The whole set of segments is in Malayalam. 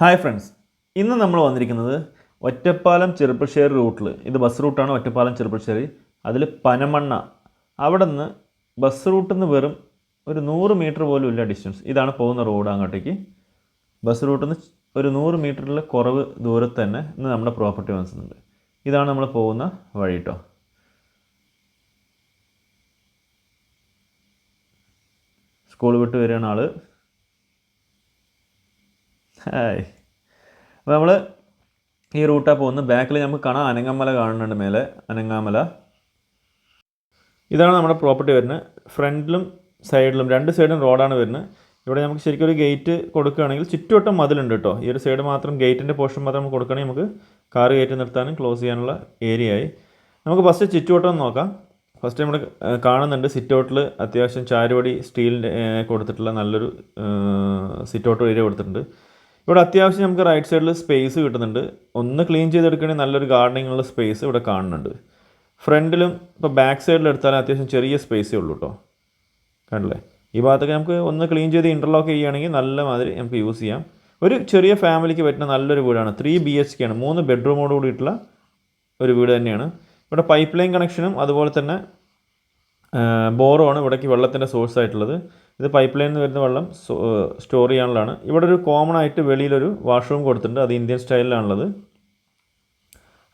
ഹായ് ഫ്രണ്ട്സ് ഇന്ന് നമ്മൾ വന്നിരിക്കുന്നത് ഒറ്റപ്പാലം ചെറുപ്പശ്ശേരി റൂട്ടിൽ ഇത് ബസ് റൂട്ടാണ് ഒറ്റപ്പാലം ചെറുപ്പശ്ശേരി അതിൽ പനമണ്ണ. അവിടെ നിന്ന് ബസ് റൂട്ടിൽ നിന്ന് വെറും ഒരു നൂറ് മീറ്റർ പോലും ഇല്ല ഡിസ്റ്റൻസ് ഇതാണ് പോകുന്ന റോഡ് അങ്ങോട്ടേക്ക്. ബസ് റൂട്ടിൽ നിന്ന് ഒരു നൂറ് മീറ്ററിൽ കുറവ് ദൂരത്ത് തന്നെ ഇന്ന് നമ്മുടെ പ്രോപ്പർട്ടി വന്നിട്ടുണ്ട്. ഇതാണ് നമ്മൾ പോകുന്ന വഴി കേട്ടോ സ്കൂൾ വിട്ട് വരികയാണ് ആൾ ഹായ് അപ്പോൾ നമ്മൾ ഈ റൂട്ടാ പോകുന്നത്. ബാക്കിൽ നമുക്ക് കാണാം. അനങ്ങാമല കാണുന്നുണ്ട് മേലെ. അനങ്ങാമല. ഇതാണ് നമ്മുടെ പ്രോപ്പർട്ടി വരുന്നത്. ഫ്രണ്ടിലും സൈഡിലും രണ്ട് സൈഡും റോഡാണ് വരുന്നത്. ഇവിടെ നമുക്ക് ശരിക്കും ഒരു ഗേറ്റ് കൊടുക്കുകയാണെങ്കിൽ ചുറ്റുവട്ടം മതിലുണ്ട് കേട്ടോ. ഈ ഒരു സൈഡ് മാത്രം ഗേറ്റിന്റെ പോർഷൻ മാത്രം നമുക്ക് കൊടുക്കുകയാണെങ്കിൽ നമുക്ക് കാർ ഗേറ്റ് നിർത്താനും ക്ലോസ് ചെയ്യാനുള്ള ഏരിയ ആയി നമുക്ക് ഫസ്റ്റ് ചുറ്റുവട്ടം നോക്കാം. ഫസ്റ്റ് നമ്മൾ കാണുന്നുണ്ട് സിറ്റ് ഔട്ടിൽ അത്യാവശ്യം ചാരുവടി സ്റ്റീലിന്റെ കൊടുത്തിട്ടുള്ള നല്ലൊരു സിറ്റ് ഔട്ട് ഏരിയ കൊടുത്തിട്ടുണ്ട്. ഇവിടെ അത്യാവശ്യം നമുക്ക് റൈറ്റ് സൈഡിൽ സ്പേസ് കിട്ടുന്നുണ്ട്. ഒന്ന് ക്ലീൻ ചെയ്തെടുക്കുകയാണെങ്കിൽ നല്ലൊരു ഗാർഡനിങ് ഉള്ള സ്പേസ് ഇവിടെ കാണുന്നുണ്ട്. ഫ്രണ്ടിലും ഇപ്പോൾ ബാക്ക് സൈഡിൽ എടുത്താലും അത്യാവശ്യം ചെറിയ സ്പേസേ ഉള്ളൂ കേട്ടോ കണ്ടില്ലേ? ഈ ഭാഗത്തൊക്കെ നമുക്ക് ഒന്ന് ക്ലീൻ ചെയ്ത് ഇന്റർലോക്ക് ചെയ്യുകയാണെങ്കിൽ നല്ല മാതിരി നമുക്ക് യൂസ് ചെയ്യാം. ഒരു ചെറിയ ഫാമിലിക്ക് പറ്റുന്ന നല്ലൊരു വീടാണ്. ത്രീ ബി എച്ച് കെ ആണ്. മൂന്ന് ബെഡ്റൂമോട് കൂടിയിട്ടുള്ള ഒരു വീട് തന്നെയാണ്. ഇവിടെ പൈപ്പ് ലൈൻ കണക്ഷനും അതുപോലെ തന്നെ ബോറുമാണ് ഇവിടേക്ക് വെള്ളത്തിന്റെ സോഴ്സ് ആയിട്ടുള്ളത്. ഇത് പൈപ്പ് ലൈനിൽ നിന്ന് വരുന്ന വെള്ളം സ്റ്റോർ ചെയ്യാനുള്ളതാണ്. ഇവിടെ ഒരു കോമൺ ആയിട്ട് വെളിയിലൊരു വാഷ്റൂം കൊടുത്തിട്ടുണ്ട്. അത് ഇന്ത്യൻ സ്റ്റൈലിലാണുള്ളത്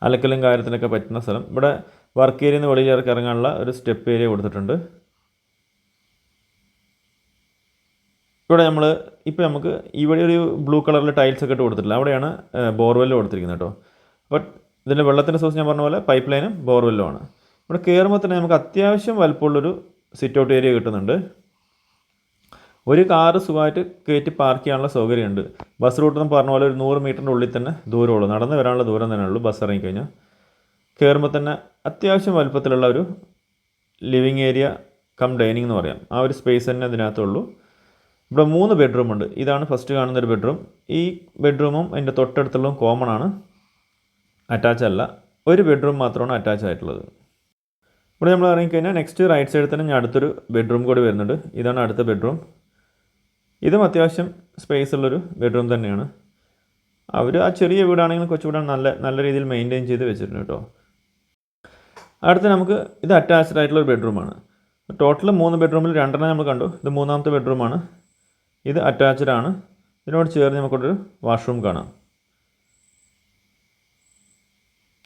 അലക്കലും കാര്യത്തിനൊക്കെ പറ്റുന്ന സ്ഥലം. ഇവിടെ വർക്ക് ഏരിയയിൽ നിന്ന് വെളിയിലേക്ക് ഇറങ്ങാനുള്ള ഒരു സ്റ്റെപ്പ് ഏരിയ കൊടുത്തിട്ടുണ്ട്. ഇവിടെ നമ്മൾ ഇപ്പോൾ നമുക്ക് ഇവിടെ ഒരു ബ്ലൂ കളറിൽ ടൈൽസ് ഒക്കെ ഇട്ട് കൊടുത്തിട്ടില്ല. അവിടെയാണ് ബോർവെല്ല് കൊടുത്തിരിക്കുന്നത് കേട്ടോ. ബട്ട് ഇതിന്റെ വെള്ളത്തിന്റെ സോഴ്സ് ഞാൻ പറഞ്ഞ പോലെ പൈപ്പ് ലൈനും ബോർവെല്ലും ആണ്. ഇവിടെ കയറുമ്പോൾ തന്നെ നമുക്ക് അത്യാവശ്യം വലുപ്പമുള്ളൊരു സിറ്റ് ഔട്ട് ഏരിയ കിട്ടുന്നുണ്ട്. ഒരു കാറ് സുഖമായിട്ട് കയറ്റി പാർക്ക് ചെയ്യാനുള്ള സൗകര്യമുണ്ട്. ബസ് റൂട്ട് എന്ന് പറഞ്ഞ പോലെ ഒരു നൂറ് മീറ്ററിന്റെ ഉള്ളിൽ തന്നെ ദൂരമുള്ളൂ. നടന്ന് വരാനുള്ള ദൂരം തന്നെ ഉള്ളൂ ബസ് ഇറങ്ങിക്കഴിഞ്ഞാൽ. കയറുമ്പോൾ തന്നെ അത്യാവശ്യം വലുപ്പത്തിലുള്ള ഒരു ലിവിങ് ഏരിയ കം ഡൈനിങ് എന്ന് പറയാം. ആ ഒരു സ്പേസ് തന്നെ അതിനകത്തുള്ളൂ ഇവിടെ മൂന്ന് ബെഡ്റൂം ഉണ്ട്. ഇതാണ് ഫസ്റ്റ് കാണുന്ന ഒരു ബെഡ്റൂം. ഈ ബെഡ്റൂമും അതിന്റെ തൊട്ടടുത്തുള്ളതും കോമൺ ആണ്. അറ്റാച്ച് അല്ല. ഒരു ബെഡ്റൂം മാത്രമാണ് അറ്റാച്ച് ആയിട്ടുള്ളത്. ഇവിടെ നമ്മൾ ഇറങ്ങിക്കഴിഞ്ഞാൽ നെക്സ്റ്റ് റൈറ്റ് സൈഡിൽ തന്നെ ഞാൻ അടുത്തൊരു ബെഡ്റൂം കൂടി വരുന്നുണ്ട്. ഇതാണ് അടുത്ത ബെഡ്റൂം. ഇതും അത്യാവശ്യം സ്പേസ് ഉള്ളൊരു ബെഡ്റൂം തന്നെയാണ്. അവർ ആ ചെറിയ വീടാണെങ്കിലും കൊച്ചുകൂടെ നല്ല നല്ല രീതിയിൽ മെയിന്റെയിൻ ചെയ്ത് വെച്ചിട്ടുണ്ട് കേട്ടോ. അടുത്ത് നമുക്ക് ഇത് അറ്റാച്ച്ഡ് ആയിട്ടുള്ള ഒരു ബെഡ്റൂമാണ് ടോട്ടൽ മൂന്ന് ബെഡ്റൂമിൽ രണ്ടെണ്ണം നമ്മൾ കണ്ടു. ഇത് മൂന്നാമത്തെ ബെഡ്റൂമാണ് ഇത് അറ്റാച്ച്ഡ് ആണ്. ഇതിനോട് ചേർന്ന് നമുക്കൊരു വാഷ്റൂം കാണാം.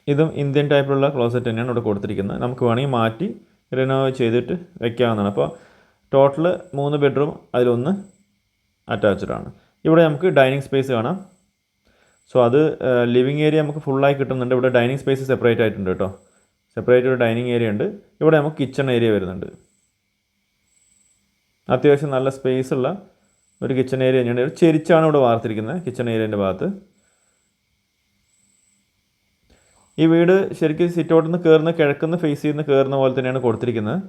ഇതും ഇന്ത്യൻ ടൈപ്പിലുള്ള ക്ലോസറ്റ് തന്നെയാണ് ഇവിടെ കൊടുത്തിരിക്കുന്നത്. നമുക്ക് വേണമെങ്കിൽ മാറ്റി റിനോവ് ചെയ്തിട്ട് വെക്കാവുന്നതാണ്. അപ്പോൾ ടോട്ടൽ മൂന്ന് ബെഡ്റൂം അതിലൊന്ന് അറ്റാച്ച്ഡ് ആണ്. ഇവിടെ നമുക്ക് ഡൈനിങ് സ്പേസ് കാണാം. സോ അത് ലിവിങ് ഏരിയ നമുക്ക് ഫുള്ളായി കിട്ടുന്നുണ്ട്. ഇവിടെ ഡൈനിങ് സ്പേസ് സെപ്പറേറ്റ് ആയിട്ടുണ്ട് കേട്ടോ. സെപ്പറേറ്റ് ഒരു ഡൈനിങ് ഏരിയ ഉണ്ട്. ഇവിടെ നമുക്ക് കിച്ചൺ ഏരിയ വരുന്നുണ്ട്. അത്യാവശ്യം നല്ല സ്പേസ് ഉള്ള ഒരു കിച്ചൺ ഏരിയ തന്നെയാണ്. ഒരു ചെരിച്ചാണ് ഇവിടെ വാർത്തിരിക്കുന്നത് കിച്ചൺ ഏരിയന്റെ ഭാഗത്ത്. ഈ വീട് ശരിക്കും സിറ്റ് ഔട്ടിൽ നിന്ന് കയറുന്ന കിഴക്കുന്ന ഫേസ് ചെയ്യുന്ന കയറുന്ന പോലെ തന്നെയാണ് കൊടുത്തിരിക്കുന്നത്.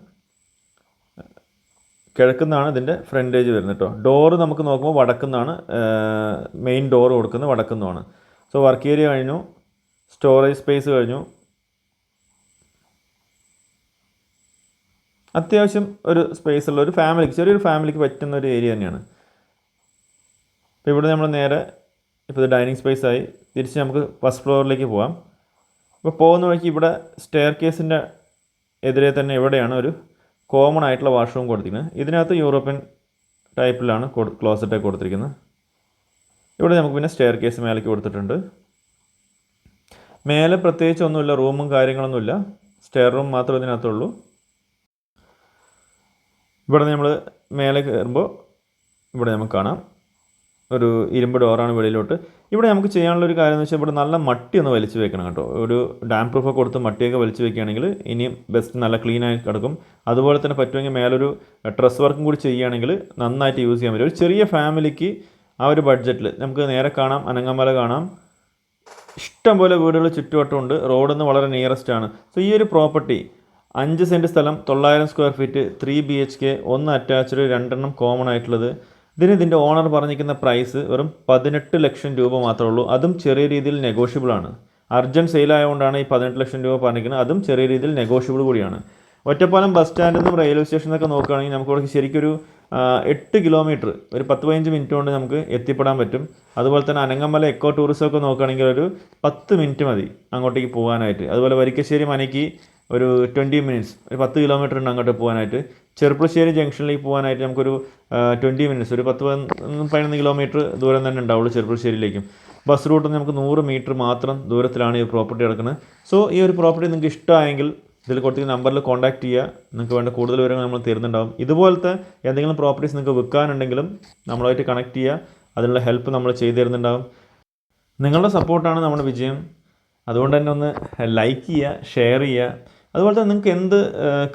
കിഴക്കുന്നാണ് ഇതിന്റെ ഫ്രണ്ടേജ് വരുന്നത് കേട്ടോ ഡോറ് നമുക്ക് നോക്കുമ്പോൾ വടക്കുന്നാണ് മെയിൻ ഡോറ് കൊടുക്കുന്നത് വടക്കുന്നാണ്. സോ വർക്ക് ഏരിയ കഴിഞ്ഞു സ്റ്റോറേജ് സ്പേസ് കഴിഞ്ഞു. അത്യാവശ്യം ഒരു സ്പേസ് ഉള്ള ഒരു ഫാമിലിക്ക് ചെറിയൊരു ഫാമിലിക്ക് പറ്റുന്ന ഒരു ഏരിയ തന്നെയാണ്. അപ്പോൾ ഇവിടെ നമ്മൾ നേരെ ഇപ്പോൾ ഇത് ഡൈനിങ് സ്പേസ് ആയി. തിരിച്ച് നമുക്ക് ഫസ്റ്റ് ഫ്ലോറിലേക്ക് പോകാം അപ്പോൾ പോകുന്ന വഴിക്ക് ഇവിടെ സ്റ്റെയർ കേസിന്റെ എതിരെ തന്നെ ഇവിടെയാണ് ഒരു കോമൺ ആയിട്ടുള്ള വാഷ്റൂം കൊടുത്തിരിക്കുന്നത് ഇതിനകത്ത് യൂറോപ്യൻ ടൈപ്പിലാണ് ക്ലോസറ്റ് കൊടുത്തിരിക്കുന്നത് ഇവിടെ നമുക്ക് പിന്നെ സ്റ്റെയർ കേസ് മേലേക്ക് കൊടുത്തിട്ടുണ്ട്. മേലെ പ്രത്യേകിച്ച് ഒന്നുമില്ല റൂമും കാര്യങ്ങളൊന്നുമില്ല സ്റ്റെയർ റൂം മാത്രമേ ഇതിനകത്തുള്ളൂ. ഇവിടെ നമ്മൾ മേലെ കയറുമ്പോൾ ഇവിടെ നമുക്ക് കാണാം. ഒരു ഇരുമ്പ് ഡോറാണ് വെളിയിലോട്ട്. ഇവിടെ നമുക്ക് ചെയ്യാനുള്ള ഒരു കാര്യം എന്ന് വെച്ചാൽ ഇവിടെ നല്ല മട്ടി ഒന്ന് വലിച്ചു വെക്കണം കേട്ടോ. ഒരു ഡാം പ്രൂഫൊക്കെ കൊടുത്ത് മട്ടിയൊക്കെ വലിച്ചു വെക്കുകയാണെങ്കിൽ ഇനിയും ബെസ്റ്റ് നല്ല ക്ലീൻ ആയി കിടക്കും. അതുപോലെ തന്നെ പറ്റുമെങ്കിൽ മേലൊരു ഡ്രസ് വർക്കും കൂടി ചെയ്യുകയാണെങ്കിൽ നന്നായിട്ട് യൂസ് ചെയ്യാൻ പറ്റും. ഒരു ചെറിയ ഫാമിലിക്ക് ആ ഒരു ബഡ്ജറ്റിൽ നമുക്ക് നേരെ കാണാം. അനങ്ങമല കാണാം. ഇഷ്ടം പോലെ വീടുകൾ ചുറ്റുവട്ടമുണ്ട് റോഡിൽ നിന്ന് വളരെ നിയറസ്റ്റ് ആണ്. സോ ഈ ഒരു പ്രോപ്പർട്ടി അഞ്ച് സെന്റ് സ്ഥലം തൊള്ളായിരം square feet three B H K ഒന്ന് അറ്റാച്ച്ഡ് രണ്ടെണ്ണം കോമൺ ആയിട്ടുള്ളത്. ഇതിന് ഇതിന്റെ ഓണർ പറഞ്ഞിരിക്കുന്ന പ്രൈസ് വെറും പതിനെട്ട് ലക്ഷം രൂപ മാത്രമേ ഉള്ളൂ. അതും ചെറിയ രീതിയിൽ നെഗോഷ്യബിൾ ആണ്. അർജന്റ് സെയിലായതുകൊണ്ടാണ് ഈ പതിനെട്ട് ലക്ഷം രൂപ പറഞ്ഞിരിക്കുന്നത്. അതും ചെറിയ രീതിയിൽ നെഗോഷ്യബിൾ കൂടിയാണ്. ഒറ്റപ്പാലം ബസ് സ്റ്റാൻഡിൽ നിന്നും റെയിൽവേ സ്റ്റേഷൻ നിന്നൊക്കെ നോക്കുകയാണെങ്കിൽ നമുക്ക് ഇവിടെ ശരിക്കൊരു എട്ട് കിലോമീറ്റർ ഒരു പത്ത് പതിനഞ്ച് മിനിറ്റ് കൊണ്ട് നമുക്ക് എത്തിപ്പെടാൻ പറ്റും. അതുപോലെ തന്നെ അനങ്ങമല എക്കോ ടൂറിസം ഒക്കെ നോക്കുകയാണെങ്കിൽ ഒരു പത്ത് മിനിറ്റ് മതി അങ്ങോട്ടേക്ക് പോകാനായിട്ട്. അതുപോലെ വരിക്കശ്ശേരി മനയ്ക്ക് ഒരു ട്വന്റി മിനിറ്റ്സ് ഒരു പത്ത് കിലോമീറ്റർ ഉണ്ട് അങ്ങോട്ട് പോകാനായിട്ട്. ചെറുപ്പശ്ശേരി ജംഗ്ഷനിലേക്ക് പോകാനായിട്ട് നമുക്കൊരു ട്വന്റി മിനിറ്റ്സ് ഒരു പത്ത് പതിനൊന്ന് കിലോമീറ്റർ ദൂരം തന്നെ ഉണ്ടാവുള്ളൂ ചെറുപ്പശ്ശേരിയിലേക്കും ബസ് നിന്ന് നമുക്ക് നൂറ് മീറ്റർ മാത്രം ദൂരത്തിലാണ് ഈ പ്രോപ്പർട്ടി കിടക്കുന്നത്. സോ ഈ ഒരു പ്രോപ്പർട്ടി നിങ്ങൾക്ക് ഇഷ്ടമായെങ്കിൽ ഇതിൽ കൊടുത്തിരിക്കുന്ന നമ്പറിൽ കോൺടാക്ട് ചെയ്യുക. നിങ്ങൾക്ക് വേണ്ട കൂടുതൽ വിവരങ്ങൾ നമ്മൾ തരുന്നുണ്ടാവും. ഇതുപോലത്തെ എന്തെങ്കിലും പ്രോപ്പർട്ടീസ് നിങ്ങൾക്ക് വിൽക്കാനുണ്ടെങ്കിലും നമ്മളായിട്ട് കണക്ട് ചെയ്യുക. അതിനുള്ള ഹെൽപ്പ് നമ്മൾ ചെയ്തു തരുന്നുണ്ടാവും. നിങ്ങളുടെ സപ്പോർട്ടാണ് നമ്മുടെ വിജയം. അതുകൊണ്ട് തന്നെ ഒന്ന് ലൈക്ക് ചെയ്യുക ഷെയർ ചെയ്യുക. അതുപോലെ തന്നെ നിങ്ങൾക്ക് എന്ത്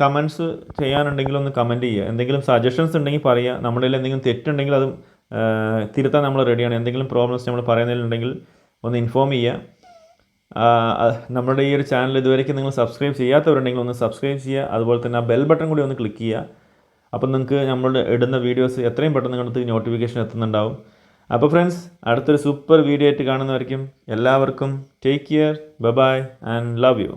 കമൻസ് ചെയ്യാനുണ്ടെങ്കിലും ഒന്ന് കമന്റ് ചെയ്യുക. എന്തെങ്കിലും സജഷൻസ് ഉണ്ടെങ്കിൽ പറയുക. നമ്മുടെ എന്തെങ്കിലും തെറ്റുണ്ടെങ്കിൽ അത് തിരുത്താൻ നമ്മൾ റെഡിയാണ് എന്തെങ്കിലും പ്രോബ്ലംസ് നമ്മൾ പറയുന്നതിലുണ്ടെങ്കിൽ ഒന്ന് ഇൻഫോം ചെയ്യുക. നമ്മുടെ ഈ ഒരു ചാനൽ ഇതുവരേക്കും നിങ്ങൾ സബ്സ്ക്രൈബ് ചെയ്യാത്തവരുണ്ടെങ്കിൽ ഒന്ന് സബ്സ്ക്രൈബ് ചെയ്യുക. അതുപോലെ തന്നെ ആ ബെൽ ബട്ടൺ കൂടി ഒന്ന് ക്ലിക്ക് ചെയ്യുക. അപ്പം നിങ്ങൾക്ക് നമ്മൾ ഇടുന്ന വീഡിയോസ് എത്രയും പെട്ടെന്ന് നിങ്ങൾക്ക് നോട്ടിഫിക്കേഷൻ എത്തുന്നുണ്ടാവും. അപ്പോൾ ഫ്രണ്ട്സ് അടുത്തൊരു സൂപ്പർ വീഡിയോ ആയിട്ട് കാണുന്നവർക്കും എല്ലാവർക്കും take care bye and love you